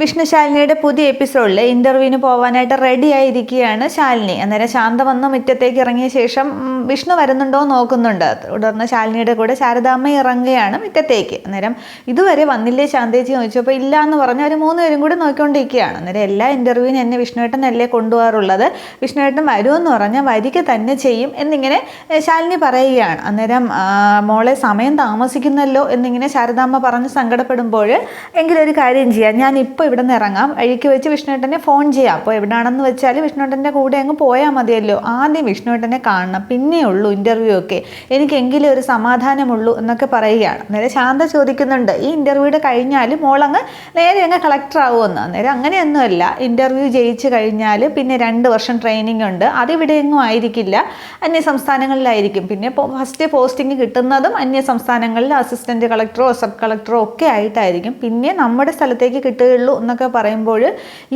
വിഷ്ണു ശാലിനിയുടെ പുതിയ എപ്പിസോഡിൽ ഇന്റർവ്യൂവിന് പോകാനായിട്ട് റെഡി ആയിരിക്കുകയാണ് ശാലിനി. അന്നേരം ശാന്ത വന്ന് മുറ്റത്തേക്ക് ഇറങ്ങിയ ശേഷം വിഷ്ണു വരുന്നുണ്ടോ നോക്കുന്നുണ്ട്. തുടർന്ന് ശാലിനിയുടെ കൂടെ ശാരദാമ്മ ഇറങ്ങുകയാണ് മുറ്റത്തേക്ക്. അന്നേരം ഇതുവരെ വന്നില്ലേ ശാന്തേച്ചി ചോദിച്ചപ്പോൾ ഇല്ല എന്ന് പറഞ്ഞ് അവർ മൂന്നുപേരും കൂടി നോക്കിക്കൊണ്ടിരിക്കുകയാണ്. അന്നേരം എല്ലാ ഇന്റർവ്യൂവിനും എന്നെ വിഷ്ണുവേട്ടൻ അല്ലേ കൊണ്ടുപോകാറുള്ളത്? വിഷ്ണുവേട്ടൻ വരുമെന്ന് പറഞ്ഞാൽ വരിക തന്നെ ചെയ്യും എന്നിങ്ങനെ ശാലിനി പറയുകയാണ്. അന്നേരം മോളെ സമയം താമസിക്കുന്നല്ലോ എന്നിങ്ങനെ ശാരദാമ്മ പറഞ്ഞ് സങ്കടപ്പെടുമ്പോൾ എങ്കിലൊരു കാര്യം ചെയ്യാം. ഞാൻ ഇപ്പോൾ ഇവിടെ നിന്ന് ഇറങ്ങാം. വഴിക്ക് വെച്ച് വിഷ്ണുവേട്ടനെ ഫോൺ ചെയ്യാം. അപ്പോൾ എവിടെയാണെന്ന് വെച്ചാൽ വിഷ്ണുവേട്ടന്റെ കൂടെ അങ്ങ് പോയാൽ മതിയല്ലോ. ആദ്യം വിഷ്ണുവേട്ടനെ കാണണം. പിന്നെ ഉള്ളൂ ഇന്റർവ്യൂ ഒക്കെ. എനിക്കെങ്കിലും ഒരു സമാധാനമുള്ളൂ എന്നൊക്കെ പറയുകയാണ്. അന്നേരം ശാന്ത ചോദിക്കുന്നുണ്ട് ഈ ഇന്റർവ്യൂടെ കഴിഞ്ഞാൽ മോളങ്ങ് നേരെ അങ്ങ് കളക്ടർ ആവുമെന്ന് അന്നേരം അങ്ങനെയൊന്നുമല്ല. ഇന്റർവ്യൂ ജയിച്ച് കഴിഞ്ഞാൽ പിന്നെ രണ്ട് വർഷം ട്രെയിനിങ് ഉണ്ട്. അതിവിടെ എങ്ങും ആയിരിക്കില്ല. അന്യ സംസ്ഥാനങ്ങളിലായിരിക്കും. പിന്നെ ഫസ്റ്റ് പോസ്റ്റിംഗ് കിട്ടുന്നതും അന്യ സംസ്ഥാനങ്ങളിൽ അസിസ്റ്റന്റ് കളക്ടറോ സബ് കളക്ടറോ ഒക്കെ ആയിട്ടായിരിക്കും. പിന്നെ നമ്മുടെ സ്ഥലത്തേക്ക് കിട്ടുകയുള്ളൂ എന്നൊക്കെ പറയുമ്പോൾ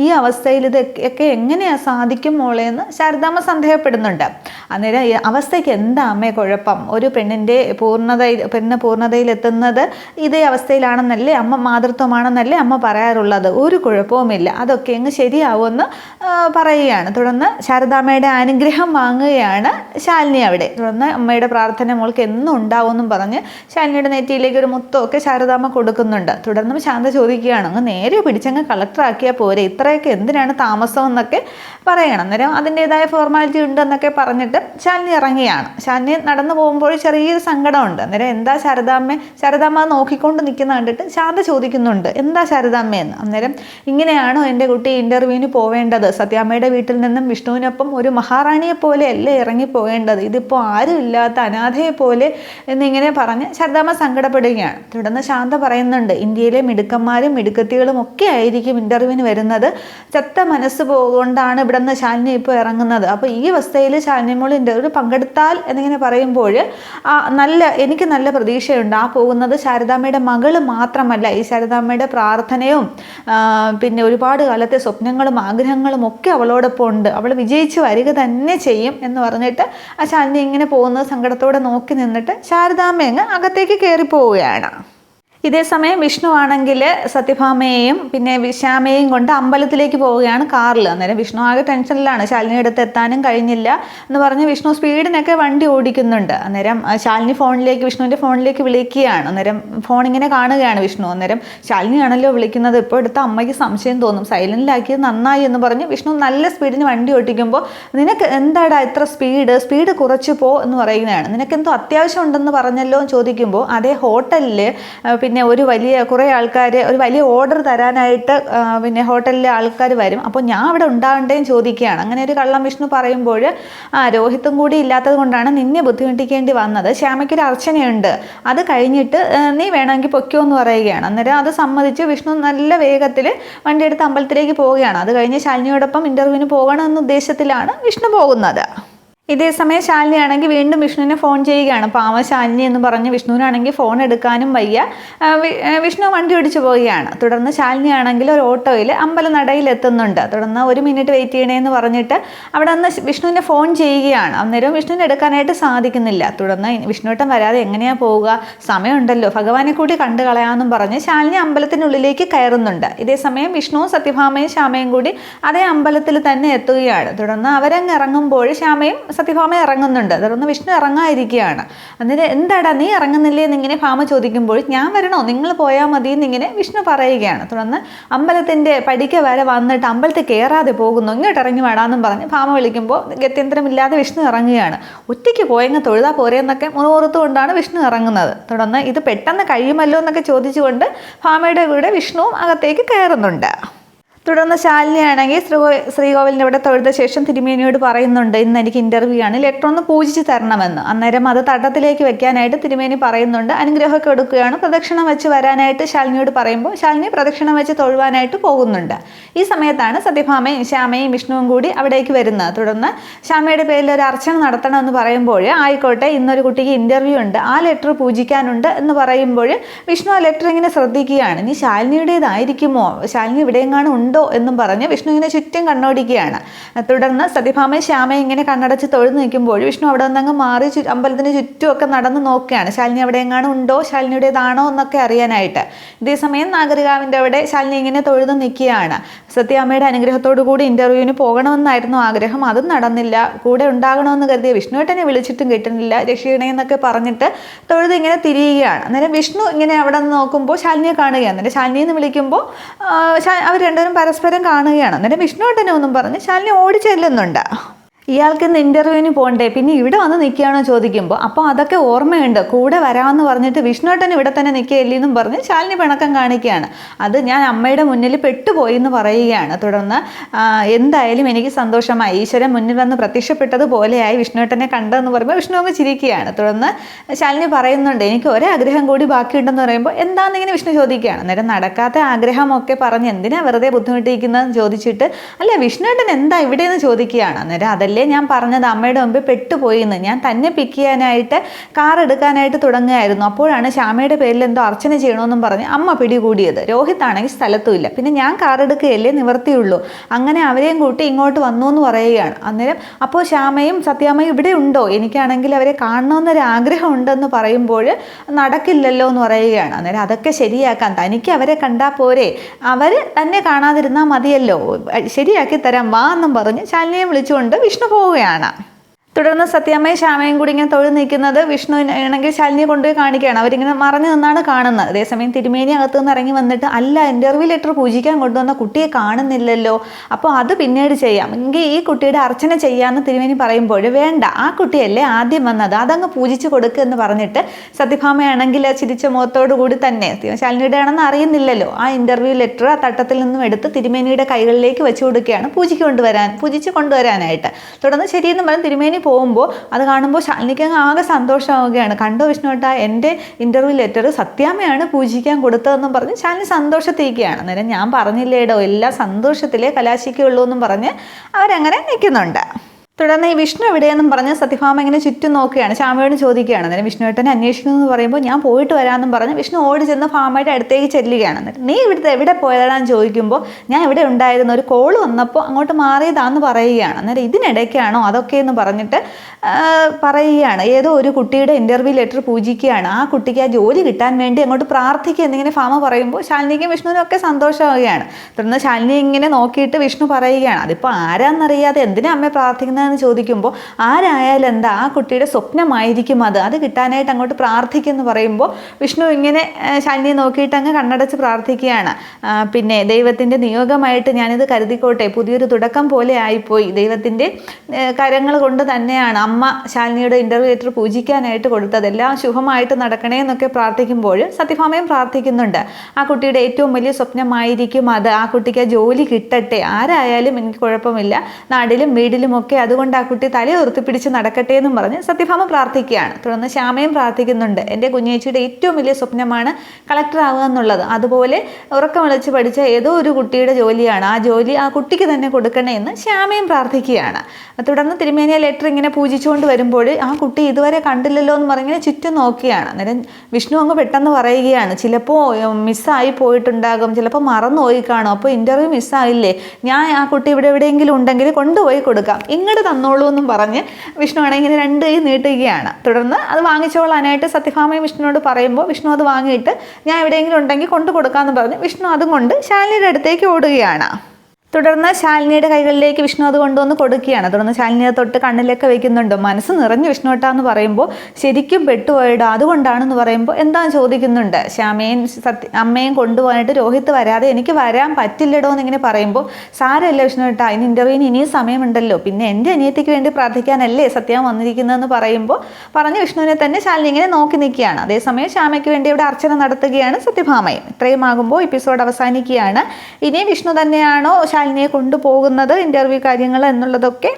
ഈ അവസ്ഥയിൽ ഇതൊക്കെ എങ്ങനെയാണ് സാധിക്കും മോളെ എന്ന് ശാരദാമ്മ സന്ദേഹപ്പെടുന്നുണ്ട്. അന്നേരം അവസ്ഥയ്ക്ക് എന്താ അമ്മേ കുഴപ്പം? ഒരു പെണ്ണിന്റെ പൂർണതയിൽ പെണ്ണ് പൂർണതയിലെത്തുന്നത് ഇതേ അവസ്ഥയിലാണെന്നല്ലേ അമ്മ മാതൃത്വമാണെന്നല്ലേ അമ്മ പറയാറുള്ളത്? ഒരു കുഴപ്പവുമില്ല. അതൊക്കെ അങ്ങ് ശരിയാവുമെന്ന് പറയുകയാണ്. തുടർന്ന് ശാരദാമ്മയുടെ അനുഗ്രഹം വാങ്ങുകയാണ് ശാലിനി അവിടെ. തുടർന്ന് അമ്മയുടെ പ്രാർത്ഥന മോൾക്ക് എന്നും ഉണ്ടാവുമെന്നും പറഞ്ഞ് ശാലിനിയുടെ നെറ്റിയിലേക്ക് ഒരു മുത്തമൊക്കെ ശാരദാമ്മ കൊടുക്കുന്നുണ്ട്. തുടർന്ന് ശാന്ത ചോദിക്കുകയാണ്. അങ്ങ് നേരെ പിടിച്ചങ്ങ് കളക്ടറാക്കിയാൽ പോരെ. ഇത്രയൊക്കെ എന്തിനാണ് താമസം എന്നൊക്കെ പറയണം. അന്നേരം അതിന്റെതായ ഫോർമാലിറ്റി ഉണ്ട് എന്നൊക്കെ പറഞ്ഞിട്ട് ശാലിനി ഇറങ്ങിയാണ്. ശാലിനി നടന്നു പോകുമ്പോൾ ചെറിയൊരു സങ്കടമുണ്ട്. അന്നേരം എന്താ ശാരദാമ്മ? ശാരദാമ്മ നോക്കിക്കൊണ്ട് നിൽക്കുന്ന കണ്ടിട്ട് ശാന്ത ചോദിക്കുന്നുണ്ട് എന്താ ശാരദാമ്മയെന്ന് അന്നേരം ഇങ്ങനെയാണോ എന്റെ കുട്ടി ഇന്റർവ്യൂവിന് പോവേണ്ടത്? സത്യാമ്മയുടെ വീട്ടിൽ നിന്നും വിഷ്ണുവിനൊപ്പം ഒരു മഹാറാണിയെ പോലെ അല്ലേ ഇറങ്ങി പോകേണ്ടത് ഇതിപ്പോൾ ആരുമില്ലാത്ത അനാഥയെ പോലെ എന്നിങ്ങനെ പറഞ്ഞ് ശാരദാമ്മ സങ്കടപ്പെടുകയാണ്. തുടർന്ന് ശാന്ത പറയുന്നുണ്ട് ഇന്ത്യയിലെ മിടുക്കന്മാരും മിടുക്കത്തികളും ഒക്കെ ആയിരിക്കും ഇന്റർവ്യൂവിന് വരുന്നത്. ചത്ത മനസ്സ് പോകൊണ്ടാണ് ഇവിടെ നിന്ന് ശാലിനി ഇപ്പോൾ ഇറങ്ങുന്നത്. അപ്പോൾ ഈ അവസ്ഥയിൽ ശാലിനിമോൾ ഇന്റർവ്യൂ പങ്കെടുത്താൽ എന്നിങ്ങനെ പറയുമ്പോൾ നല്ല എനിക്ക് നല്ല പ്രതീക്ഷയുണ്ട്. ആ പോകുന്നത് ശാരദാമ്മയുടെ മകൾ മാത്രമല്ല ഈ ശാരദാമ്മയുടെ പ്രാർത്ഥനയും പിന്നെ ഒരുപാട് കാലത്തെ സ്വപ്നങ്ങളും ആഗ്രഹങ്ങളും ഒക്കെ അവളോടൊപ്പം ഉണ്ട്. അവൾ വിജയിച്ച് വരിക തന്നെ ചെയ്യും എന്ന് പറഞ്ഞിട്ട് ആ ശാലിനി ഇങ്ങനെ പോകുന്നത് സങ്കടത്തോടെ നോക്കി നിന്നിട്ട് ശാരദാമ്മ അങ്ങ് അകത്തേക്ക് കയറി പോവുകയാണ് ഇതേ സമയം വിഷ്ണു ആണെങ്കിൽ സത്യഭാമയെയും പിന്നെ വിശാമയെയും കൊണ്ട് അമ്പലത്തിലേക്ക് പോവുകയാണ് കാറിൽ അന്നേരം വിഷ്ണു ആകെ ടെൻഷനിലാണ്. ശാലിനി അടുത്ത് എത്താനും കഴിഞ്ഞില്ല എന്ന് പറഞ്ഞ് വിഷ്ണു സ്പീഡിനൊക്കെ വണ്ടി ഓടിക്കുന്നുണ്ട്. അന്നേരം ശാലിനി ഫോണിലേക്ക് വിഷ്ണുവിന്റെ ഫോണിലേക്ക് വിളിക്കുകയാണ്. അന്നേരം ഫോൺ ഇങ്ങനെ കാണുകയാണ് വിഷ്ണു. അന്നേരം ശാലിനി ആണല്ലോ വിളിക്കുന്നത്. ഇപ്പോൾ എടുത്ത അമ്മയ്ക്ക് സംശയം തോന്നും. സൈലന്റിലാക്കിയത് നന്നായി എന്ന് പറഞ്ഞ് വിഷ്ണു നല്ല സ്പീഡിന് വണ്ടി ഓടിക്കുമ്പോൾ നിനക്ക് എന്താടാ ഇത്ര സ്പീഡ്? സ്പീഡ് കുറച്ച് പോ എന്ന് പറയുന്നതാണ്. നിനക്കെന്തോ അത്യാവശ്യം ഉണ്ടെന്ന് പറഞ്ഞല്ലോ ചോദിക്കുമ്പോൾ അതേ ഹോട്ടലിൽ പിന്നെ ഒരു വലിയ കുറേ ആൾക്കാർ ഒരു വലിയ ഓർഡർ തരാനായിട്ട് പിന്നെ ഹോട്ടലിലെ ആൾക്കാർ വരും. അപ്പോൾ ഞാൻ അവിടെ ഉണ്ടാകണ്ടേന്ന് ചോദിക്കുകയാണ്. അങ്ങനെ ഒരു കള്ളം വിഷ്ണു പറയുമ്പോൾ ആ രോഹിത്തും കൂടി ഇല്ലാത്തത് കൊണ്ടാണ് നിന്നെ ബുദ്ധിമുട്ടിക്കേണ്ടി വന്നത്. ശ്യാമയ്ക്കൊരു അർച്ചനയുണ്ട്. അത് കഴിഞ്ഞിട്ട് നീ വേണമെങ്കിൽ പൊയ്ക്കോ എന്ന് പറയുകയാണ്. അന്നേരം അത് സമ്മതിച്ച് വിഷ്ണു നല്ല വേഗത്തിൽ വണ്ടിയെടുത്ത് അമ്പലത്തിലേക്ക് പോവുകയാണ്. അത് കഴിഞ്ഞ് ശാലിനിയോടൊപ്പം ഇന്റർവ്യൂവിന് പോകണമെന്ന ഉദ്ദേശത്തിലാണ് വിഷ്ണു പോകുന്നത്. ഇതേ സമയം ശാലിനി ആണെങ്കിൽ വീണ്ടും വിഷ്ണുവിനെ ഫോൺ ചെയ്യുകയാണ്. പാവ ശാലിനി എന്ന് പറഞ്ഞ് വിഷ്ണുവിനാണെങ്കിൽ ഫോൺ എടുക്കാനും വയ്യ. വിഷ്ണു വണ്ടി ഓടിച്ചു പോവുകയാണ്. തുടർന്ന് ശാലിനി ആണെങ്കിൽ ഒരു ഓട്ടോയിൽ അമ്പലനടയിൽ എത്തുന്നുണ്ട്. തുടർന്ന് ഒരു മിനിറ്റ് വെയിറ്റ് ചെയ്യണേന്ന് പറഞ്ഞിട്ട് അവിടെ നിന്ന് വിഷ്ണുവിനെ ഫോൺ ചെയ്യുകയാണ്. അന്നേരം വിഷ്ണുവിനെ എടുക്കാനായിട്ട് സാധിക്കുന്നില്ല. തുടർന്ന് വിഷ്ണുവട്ടം വരാതെ എങ്ങനെയാ പോവുക? സമയമുണ്ടല്ലോ. ഭഗവാനെ കൂടി കണ്ടു കളയാമെന്നും പറഞ്ഞ് ശാലിനി അമ്പലത്തിനുള്ളിലേക്ക് കയറുന്നുണ്ട്. ഇതേസമയം വിഷ്ണുവും സത്യഭാമയും ശ്യാമയും കൂടി അതേ അമ്പലത്തിൽ തന്നെ എത്തുകയാണ്. തുടർന്ന് അവരങ്ങ് ഇറങ്ങുമ്പോൾ ശ്യാമയും സത്യഭാമയും ഇറങ്ങുന്നുണ്ട്. തുടർന്ന് വിഷ്ണു ഇറങ്ങാതിരിക്കുകയാണ്. അന്നേരം എന്താടാ നീ ഇറങ്ങുന്നില്ലേ എന്നിങ്ങനെ ഭാമ ചോദിക്കുമ്പോൾ ഞാൻ വരണോ? നിങ്ങൾ പോയാൽ മതി എന്നിങ്ങനെ വിഷ്ണു പറയുകയാണ്. തുടർന്ന് അമ്പലത്തിന്റെ പടിക്ക വരെ വന്നിട്ട് അമ്പലത്തിൽ കയറാതെ പോകുന്നു. ഇങ്ങോട്ട് ഇറങ്ങി വേടാന്നും പറഞ്ഞ് ഭാമ വിളിക്കുമ്പോൾ ഗത്യന്തരമില്ലാതെ വിഷ്ണു ഇറങ്ങുകയാണ്. ഒറ്റയ്ക്ക് പോയെങ്കിൽ തൊഴുതാ പോരെന്നൊക്കെ മുറുമുറുത്തുകൊണ്ടാണ് വിഷ്ണു ഇറങ്ങുന്നത്. തുടർന്ന് ഇത് പെട്ടെന്ന് കഴിയുമല്ലോ എന്നൊക്കെ ചോദിച്ചുകൊണ്ട് ഭാമയുടെ കൂടെ വിഷ്ണുവും അകത്തേക്ക് കയറുന്നുണ്ട്. തുടർന്ന് ശാലിനിയാണെങ്കിൽ ശ്രീ ശ്രീകോവിലിന്റെ ഇവിടെ തൊഴുത ശേഷം തിരുമേനിയോട് പറയുന്നുണ്ട് ഇന്ന് എനിക്ക് ഇന്റർവ്യൂ ആണ്. ലെറ്റർ ഒന്ന് പൂജിച്ച് തരണമെന്ന്. അന്നേരം അത് തട്ടത്തിലേക്ക് വെക്കാനായിട്ട് തിരുമേനി പറയുന്നുണ്ട് അനുഗ്രഹമൊക്കെ എടുക്കുകയാണ്. പ്രദക്ഷിണം വെച്ച് വരാനായിട്ട് ശാലിനിയോട് പറയുമ്പോൾ ശാലിനി പ്രദക്ഷിണം വെച്ച് തൊഴുവാനായിട്ട് പോകുന്നുണ്ട്. ഈ സമയത്താണ് സത്യഭാമയും ശ്യാമയും വിഷ്ണുവും കൂടി അവിടേക്ക് വരുന്നത്. തുടർന്ന് ശ്യാമയുടെ പേരിൽ ഒരു അർച്ചന നടത്തണം എന്ന് പറയുമ്പോൾ ആയിക്കോട്ടെ ഇന്നൊരു കുട്ടിക്ക് ഇന്റർവ്യൂ ഉണ്ട്. ആ ലെറ്റർ പൂജിക്കാനുണ്ട് എന്ന് പറയുമ്പോൾ വിഷ്ണു ആ ലെറ്റർ ഇങ്ങനെ ശ്രദ്ധിക്കുകയാണ്. ഇനി ശാലിനിയുടേതായിരിക്കുമോ? ശാലിനി ഇവിടെയെങ്ങാനും ഉണ്ടോ? ഉണ്ടോ എന്നും പറഞ്ഞ് വിഷ്ണു ഇങ്ങനെ ചുറ്റും കണ്ണോടിക്കുകയാണ്. തുടർന്ന് സത്യഭാമയും ശ്യാമയും ഇങ്ങനെ കണ്ണടച്ച് തൊഴുതു നിൽക്കുമ്പോൾ വിഷ്ണു അവിടെ നിന്നങ്ങ് മാറി അമ്പലത്തിന് ചുറ്റുമൊക്കെ നടന്ന് നോക്കുകയാണ്. ശാലിനി അവിടെ എങ്ങാനും ഉണ്ടോ? ശാലിനിയുടേതാണോ എന്നൊക്കെ അറിയാനായിട്ട്. ഇതേസമയം നാഗരികാവിന്റെ അവിടെ ശാലിനി ഇങ്ങനെ തൊഴുതു നിൽക്കുകയാണ്. സത്യാമ്മയുടെ അനുഗ്രഹത്തോടു കൂടി ഇന്റർവ്യൂവിന് പോകണമെന്നായിരുന്നു ആഗ്രഹം. അതും നടന്നില്ല. കൂടെ ഉണ്ടാകണമെന്ന് കരുതിയ വിഷ്ണുവേട്ടനെ വിളിച്ചിട്ടും കിട്ടുന്നില്ല. രക്ഷിക്കണേ എന്നൊക്കെ പറഞ്ഞിട്ട് തൊഴുത് ഇങ്ങനെ തിരിയുകയാണ്. അന്നേരം വിഷ്ണു ഇങ്ങനെ അവിടെ നിന്ന് നോക്കുമ്പോൾ ശാലിനിയെ കാണുകയാണ്. എന്നിട്ട് ശാലിനി എന്ന് വിളിക്കുമ്പോൾ അവർ രണ്ടുപേരും പരസ്പരം കാണുകയാണ്. അന്നേരം വിഷ്ണുവേട്ടനെ ഒന്നും പറഞ്ഞ് ശാലിനി ഓടി ചെല്ലുന്നുണ്ട് ഇയാൾക്ക് ഇന്ന് ഇന്റർവ്യൂവിന് പോകണ്ടേ പിന്നെ ഇവിടെ വന്ന് നിൽക്കുകയാണോ ചോദിക്കുമ്പോൾ അപ്പോൾ അതൊക്കെ ഓർമ്മയുണ്ട്. കൂടെ വരാമെന്ന് പറഞ്ഞിട്ട് വിഷ്ണുട്ടൻ ഇവിടെ തന്നെ നിൽക്കുകയല്ലേ എന്നും പറഞ്ഞ് ശാലിനി പിണക്കം കാണിക്കുകയാണ്. അത് ഞാൻ അമ്മയുടെ മുന്നിൽ പെട്ടുപോയി എന്ന് പറയുകയാണ്. തുടർന്ന് എന്തായാലും എനിക്ക് സന്തോഷമായി. ഈശ്വരൻ മുന്നിൽ വന്ന് പ്രത്യക്ഷപ്പെട്ടതുപോലെയായി വിഷ്ണുട്ടനെ കണ്ടതെന്ന് പറയുമ്പോൾ വിഷ്ണു അങ്ങ് ചിരിക്കുകയാണ്. തുടർന്ന് ശാലിനി പറയുന്നുണ്ട് എനിക്ക് ഒരേ ആഗ്രഹം കൂടി ബാക്കിയുണ്ടെന്ന് പറയുമ്പോൾ എന്താണെന്നിങ്ങനെ വിഷ്ണു ചോദിക്കുകയാണ്? അന്നേരം നടക്കാത്ത ആഗ്രഹമൊക്കെ പറഞ്ഞ് എന്തിനാണ് വെറുതെ ബുദ്ധിമുട്ടിയിരിക്കുന്നതെന്ന് ചോദിച്ചിട്ട് അല്ല വിഷ്ണുട്ടൻ എന്താ ഇവിടെയെന്ന് ചോദിക്കുകയാണ്. അന്നേരം അതല്ലേ ഞാൻ പറഞ്ഞത് അമ്മയുടെ മുമ്പ് പെട്ടുപോയി എന്ന് ഞാൻ തന്നെ പിക്ക് ചെയ്യാനായിട്ട് കാർ എടുക്കാനായിട്ട് തുടങ്ങുകയായിരുന്നു. അപ്പോഴാണ് ശ്യാമയുടെ പേരിൽ എന്തോ അർച്ചന ചെയ്യണമെന്നും പറഞ്ഞ് അമ്മ പിടികൂടിയത്. രോഹിത് ആണെങ്കിൽ സ്ഥലത്തുമില്ല പിന്നെ ഞാൻ കാർ എടുക്കുകയല്ലേ നിവർത്തിയുള്ളൂ. അങ്ങനെ അവരെയും കൂട്ടി ഇങ്ങോട്ട് വന്നു എന്ന് പറയുകയാണ്. അന്നേരം അപ്പോൾ ശ്യാമയും സത്യാമ്മയും ഇവിടെ ഉണ്ടോ? എനിക്കാണെങ്കിൽ അവരെ കാണണമെന്നൊരു ആഗ്രഹം ഉണ്ടെന്ന് പറയുമ്പോൾ നടക്കില്ലല്ലോ എന്ന് പറയുകയാണ്. അന്നേരം അതൊക്കെ ശരിയാക്കാൻ തനിക്ക് അവരെ കണ്ടാൽ പോരെ. അവർ തന്നെ കാണാതിരുന്നാൽ മതിയല്ലോ. ശരിയാക്കി തരാം. വാ എന്നും പറഞ്ഞ് ശാലിനിയെ വിളിച്ചുകൊണ്ട് വിഷ്ണു പോവുകയാണ്. തുടർന്ന് സത്യാമ്മയും ശ്യാമയും കൂടി ഇങ്ങനെ തൊഴിൽ നിൽക്കുന്നത് വിഷ്ണുവിനാണെങ്കിൽ ശാലിനിയെ കൊണ്ടുപോയി കാണിക്കുകയാണ്. അവരിങ്ങനെ മറഞ്ഞു നിന്നാണ് കാണുന്നത്. അതേസമയം തിരുമേനി അകത്തു നിന്ന് ഇറങ്ങി വന്നിട്ട് അല്ല ഇന്റർവ്യൂ ലെറ്റർ പൂജിക്കാൻ കൊണ്ടുവന്ന കുട്ടിയെ കാണുന്നില്ലല്ലോ. അപ്പോൾ അത് പിന്നീട് ചെയ്യാം. എങ്കിൽ ഈ കുട്ടിയുടെ അർച്ചന ചെയ്യാമെന്ന് തിരുമേനി പറയുമ്പോൾ വേണ്ട. ആ കുട്ടിയല്ലേ ആദ്യം വന്നത്. അതങ്ങ് പൂജിച്ച് കൊടുക്കുക എന്ന് പറഞ്ഞിട്ട് സത്യഭാമയാണെങ്കിൽ ചിരിച്ച മുഖത്തോടു കൂടി തന്നെ ശാലിനിയുടെ ആണെന്ന് അറിയുന്നില്ലല്ലോ. ആ ഇന്റർവ്യൂ ലെറ്റർ ആ തട്ടത്തിൽ നിന്നും എടുത്ത് തിരുമേനിയുടെ കൈകളിലേക്ക് വെച്ച് കൊടുക്കുകയാണ് പൂജിക്ക് കൊണ്ടുവരാൻ പൂജിച്ച് കൊണ്ടുവരാനായിട്ട്. തുടർന്ന് ശരിയെന്ന് പറഞ്ഞ് തിരുമേനി പോകുമ്പോൾ അത് കാണുമ്പോൾ ശാലിനിക്ക് അങ്ങ് ആകെ സന്തോഷമാവുകയാണ്. കണ്ടോ വിഷ്ണുവേട്ട എന്റെ ഇന്റർവ്യൂ ലെറ്റർ സത്യാമ്മയാണ് പൂജിക്കാൻ കൊടുത്തതെന്നും പറഞ്ഞ് ശാലിനി സന്തോഷത്തിരിക്കുകയാണ്. അന്നേരം ഞാൻ പറഞ്ഞില്ലേടോ എല്ലാ സന്തോഷത്തിലേ കലാശിക്കുള്ളൂ എന്നും പറഞ്ഞ് അവരങ്ങനെ നിൽക്കുന്നുണ്ട്. തുടർന്ന് ഈ വിഷ്ണു എവിടെയെന്നും പറഞ്ഞ് സത്യഭാമ ഇങ്ങനെ ചുറ്റും നോക്കുകയാണ്. ശ്യാമയോട് ചോദിക്കുകയാണ്. അന്നേരം വിഷ്ണുവേട്ടനെ അന്വേഷിക്കുന്നു എന്ന് പറയുമ്പോൾ ഞാൻ പോയിട്ട് വരാമെന്നും പറഞ്ഞ് വിഷ്ണു ഓടി ചെന്ന് ഭാമയുടെ അടുത്തേക്ക് ചെല്ലുകയാണ്. എന്നിട്ട് നീ ഇവിടുത്തെ എവിടെ പോയതാണെന്ന് ചോദിക്കുമ്പോൾ ഞാൻ ഇവിടെ ഉണ്ടായിരുന്നു ഒരു കോൾ വന്നപ്പോൾ അങ്ങോട്ട് മാറിയതാന്ന് പറയുകയാണ്. അന്നേരം ഇതിനിടയ്ക്കാണോ അതൊക്കെ എന്ന് പറഞ്ഞിട്ട് പറയുകയാണ്. ഏതോ ഒരു കുട്ടിയുടെ ഇന്റർവ്യൂ ലെറ്റർ പൂജിക്കുകയാണ്. ആ കുട്ടിക്ക് ആ ജോലി കിട്ടാൻ വേണ്ടി അങ്ങോട്ട് പ്രാർത്ഥിക്കുക എന്നിങ്ങനെ ഭാമ പറയുമ്പോൾ ശാലിനിക്കും വിഷ്ണുവിനും ഒക്കെ സന്തോഷമാവുകയാണ്. തുടർന്ന് ശാലിനി ഇങ്ങനെ നോക്കിയിട്ട് വിഷ്ണു പറയുകയാണ്. അതിപ്പോൾ ആരാന്നറിയാതെ എന്തിനാ അമ്മ പ്രാർത്ഥിക്കുന്നതെന്ന് ചോദിക്കുമ്പോൾ ആരായാലും എന്താ ആ കുട്ടിയുടെ സ്വപ്നമായിരിക്കും അത്. അത് കിട്ടാനായിട്ട് അങ്ങോട്ട് പ്രാർത്ഥിക്കുമെന്ന് പറയുമ്പോൾ വിഷ്ണു ഇങ്ങനെ ശാലിനിയെ നോക്കിയിട്ട് അങ്ങ് കണ്ണടച്ച് പ്രാർത്ഥിക്കുകയാണ്. പിന്നെ ദൈവത്തിന്റെ നിയോഗമായിട്ട് ഞാനിത് കരുതിക്കോട്ടെ. പുതിയൊരു തുടക്കം പോലെ ആയിപ്പോയി. ദൈവത്തിന്റെ കരങ്ങൾ കൊണ്ട് തന്നെയാണ് അമ്മ ശാലിനിയുടെ ഇന്റർവ്യൂ ലെറ്റർ പൂജിക്കാനായിട്ട് കൊടുത്തത്. എല്ലാം ശുഭമായിട്ട് നടക്കണേ എന്നൊക്കെ പ്രാർത്ഥിക്കുമ്പോൾ സത്യഭാമയും പ്രാർത്ഥിക്കുന്നുണ്ട്. ആ കുട്ടിയുടെ ഏറ്റവും വലിയ സ്വപ്നമായിരിക്കും അത്. ആ കുട്ടിക്ക് ജോലി കിട്ടട്ടെ. ആരായാലും എനിക്ക് കുഴപ്പമില്ല. നാടിലും വീടിലുമൊക്കെ അതുകൊണ്ട് ആ കുട്ടി തല ഉയർത്തിപ്പിടിച്ച് നടക്കട്ടെ എന്നും പറഞ്ഞ് സത്യഭാമ പ്രാർത്ഥിക്കുകയാണ്. തുടർന്ന് ശ്യാമയും പ്രാർത്ഥിക്കുന്നുണ്ട്. എന്റെ കുഞ്ഞേച്ചിയുടെ ഏറ്റവും വലിയ സ്വപ്നമാണ് കളക്ടർ ആവുക എന്നുള്ളത്. അതുപോലെ ഉറക്കം വിളിച്ച് പഠിച്ച ഏതോ ഒരു കുട്ടിയുടെ ജോലിയാണ്. ആ ജോലി ആ കുട്ടിക്ക് തന്നെ കൊടുക്കണേ എന്ന് ശ്യാമയും പ്രാർത്ഥിക്കുകയാണ്. തുടർന്ന് തിരുമേനിയ ലെറ്റർ ഇങ്ങനെ പൂജിച്ചുകൊണ്ട് വരുമ്പോൾ ആ കുട്ടി ഇതുവരെ കണ്ടില്ലല്ലോ എന്ന് പറഞ്ഞ് ചുറ്റും നോക്കിയാണ് അന്നേരം വിഷ്ണു അങ്ങ് പെട്ടെന്ന് പറയുകയാണ് ചിലപ്പോൾ മിസ്സായി പോയിട്ടുണ്ടാകും. ചിലപ്പോൾ മറന്നുപോയി കാണും. അപ്പോൾ ഇന്റർവ്യൂ മിസ്സായില്ലേ ഞാൻ ആ കുട്ടി ഇവിടെ എവിടെയെങ്കിലും ഉണ്ടെങ്കിൽ കൊണ്ടുപോയി കൊടുക്കാം. ഇങ്ങോട്ട് തന്നോളൂ എന്നും പറഞ്ഞ് വിഷ്ണു ആണെങ്കിൽ രണ്ട് കൈ നീട്ടുകയാണ്. തുടർന്ന് അത് വാങ്ങിച്ചോളാനായിട്ട് സത്യഭാമയും വിഷ്ണുവോട് പറയുമ്പോൾ വിഷ്ണു അത് വാങ്ങിയിട്ട് ഞാൻ എവിടെയെങ്കിലും ഉണ്ടെങ്കിൽ കൊണ്ടു കൊടുക്കാമെന്ന് പറഞ്ഞ് വിഷ്ണു അതും കൊണ്ട് ശാലിനിയുടെ അടുത്തേക്ക് ഓടുകയാണ്. തുടർന്ന് ശാലിനിയുടെ കൈകളിലേക്ക് വിഷ്ണു അത് കൊണ്ടുവന്ന് കൊടുക്കുകയാണ്. തുടർന്ന് ശാലിനിയെ തൊട്ട് കണ്ണിലൊക്കെ വെക്കുന്നുണ്ട്. മനസ്സ് നിറഞ്ഞു വിഷ്ണുവട്ടാന്ന് പറയുമ്പോൾ ശരിക്കും പെട്ടുപോയിടോ അതുകൊണ്ടാണെന്ന് പറയുമ്പോൾ എന്താണ് ചോദിക്കുന്നുണ്ട്? ശ്യാമയും സത്യ അമ്മയും കൊണ്ടുപോകാനായിട്ട് രോഹിത്ത് വരാതെ എനിക്ക് വരാൻ പറ്റില്ലടോ എന്ന് ഇങ്ങനെ പറയുമ്പോൾ സാരമല്ല വിഷ്ണുട്ടാ ഇനി ഇന്റർവ്യൂവിന് ഇനിയും സമയമുണ്ടല്ലോ. പിന്നെ എന്റെ അനിയത്തിക്ക് വേണ്ടി പ്രാർത്ഥിക്കാനല്ലേ സത്യം വന്നിരിക്കുന്നതെന്ന് പറയുമ്പോൾ പറഞ്ഞ് വിഷ്ണുവിനെ തന്നെ ശാലിനി ഇങ്ങനെ നോക്കി നിൽക്കുകയാണ്. അതേസമയം ശ്യാമയ്ക്ക് വേണ്ടി ഇവിടെ അർച്ചന നടത്തുകയാണ് സത്യഭാമയും. ഇത്രയും ആകുമ്പോൾ എപ്പിസോഡ് അവസാനിക്കുകയാണ്. ഇനി വിഷ്ണു തന്നെയാണോ ശാലിനിയെ കൊണ്ടുപോകുന്നത് ഇന്റർവ്യൂ കാര്യങ്ങൾ എന്നുള്ളതൊക്കെ